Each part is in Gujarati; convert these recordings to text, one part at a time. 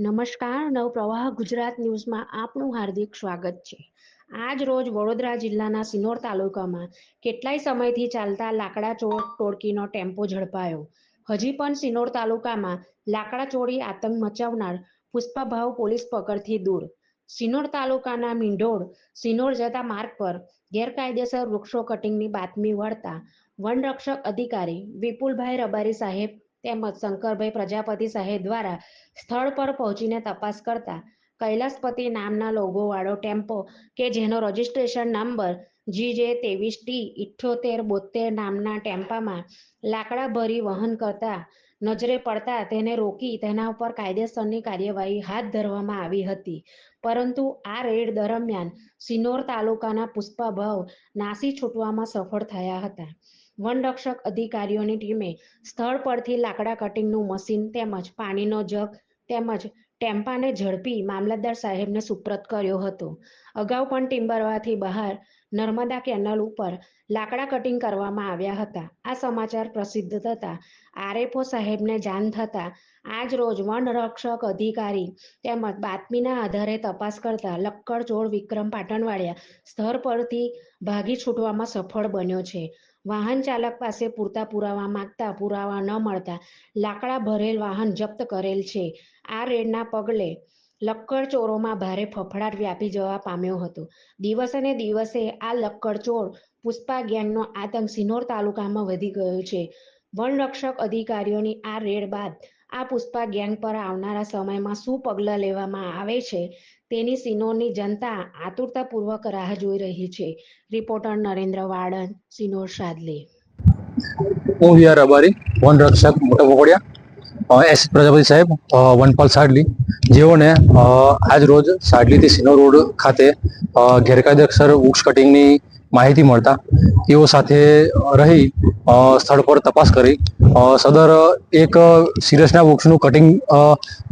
નમસ્કાર, નવપ્રવાહ ગુજરાત ન્યૂઝમાં આપનું હાર્દિક સ્વાગત છે. આજ રોજ વડોદરા જિલ્લાના સિનોર તાલુકામાં કેટલાય સમયથી ચાલતા લાકડા ચોર ટોળકીનો ટેમ્પો ઝડપાયો. હજી પણ સિનોર તાલુકામાં લાકડા ચોરી આતંક મચાવનાર પુષ્પાભાવ પોલીસ પકડથી દૂર. સિનોર તાલુકાના મીંઢોળ સિનોર જતા માર્ગ પર ગેરકાયદેસર વૃક્ષો કટિંગની બાતમી વળતા વનરક્ષક અધિકારી વિપુલભાઈ રબારી સાહેબ તેમજ શંકરભાઈ પ્રજાપતિ સાહેબ દ્વારા સ્થળ પર પહોંચીને તપાસ કરતા કૈલાસપતિ નામના લોગોવાળો ટેમ્પો કે જેનો રજિસ્ટ્રેશન નંબર જી જે ત્રેવીસ ટી ઇઠ્ઠોતેર બોતેર નામના ટેમ્પામાં લાકડા ભરી વહન કરતા નજરે પડતા તેને રોકી તેના ઉપર કાયદેસરની કાર્યવાહી હાથ ધરવામાં આવી હતી. પરંતુ આ રેડ દરમિયાન સિનોર તાલુકાના પુષ્પાભાવ નાસી છૂટવામાં સફળ થયા હતા. વનરક્ષક અધિકારીઓની ટીમે સ્થળ પરથી લાકડા કટિંગનું મશીન તેમજ પાણીનો જગ તેમજ ટેમ્પાને ઝડપી મામલતદાર સાહેબને સુપ્રત કર્યો હતો. અગાઉ પણ ટિમ્બરવાથી બહાર નર્મદા કેનલ ઉપર લાકડા કટિંગ કરવામાં આવ્યા હતા. આ સમાચાર પ્રસિદ્ધ થતા આરએફઓ સાહેબને જાણ થતા આજ રોજ વન રક્ષક અધિકારી તેમજ બાતમીના આધારે તપાસ કરતા લક્કડ ચોર વિક્રમ પાટણવાડિયા સ્થળ પરથી ભાગી છૂટવામાં સફળ બન્યો છે. વાહન ચાલક પાસે પૂરતા પુરાવા માંગતા પુરાવા ન મળતા લાકડા ભરેલ વાહન જપ્ત કરેલ છે. આ રેડના પગલે લક્કડ ચોરોમાં ભારે ફફડાટ વ્યાપી જવા પામ્યો હતો. દિવસે ને દિવસે આ લક્કડ ચોર પુષ્પા ગેંગનો આતંક સિનોર તાલુકામાં વધી ગયો છે. વનરક્ષક અધિકારીઓની આ રેડ બાદ આ પુષ્પા ગેંગ પર આવનારા સમયમાં શું પગલાં લેવામાં આવે છે? તેની સિનોરની જનતા આતુરતાપૂર્વક રાહ જોઈ રહી છે. રિપોર્ટર નરેન્દ્ર વાડન સિનોર શાદલી હું વી આર રબારી વન રક્ષક મોટા મોકડિયા એસ. પ્રજાપતિ સાહેબ વનપાલ સાડલી. જેઓને આજ રોજ સાડલીથી સિનો રોડ ખાતે ગેરકાયદેસર વૃક્ષ કટિંગની માહિતી મળતા તેઓ સાથે રહી સ્થળ પર તપાસ કરી. સદર એક સિરસના વૃક્ષનું કટિંગ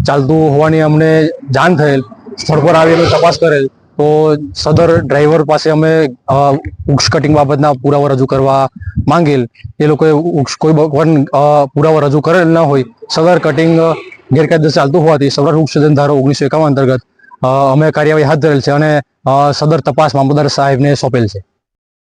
ચાલતું હોવાની અમને જાણ થયેલ, સ્થળ પર આવીને તપાસ કરેલ, તો સદર ડ્રાઈવર પાસે અમે વૃક્ષ કટિંગ બાબતના પુરાવા રજૂ કરવા માંગેલ. એ લોકોએ વૃક્ષ કોઈ પણ પુરાવા રજૂ કરેલ ન હોય. સદર કટિંગ ગેરકાયદે ચાલતું હોવાથી સદર વૃક્ષ સર્જન ધારો ઓગણીસો એકાવન અંતર્ગત અમે કાર્યવાહી હાથ ધરેલ છે અને સદર તપાસ મામલતદાર સાહેબને સોંપેલ છે.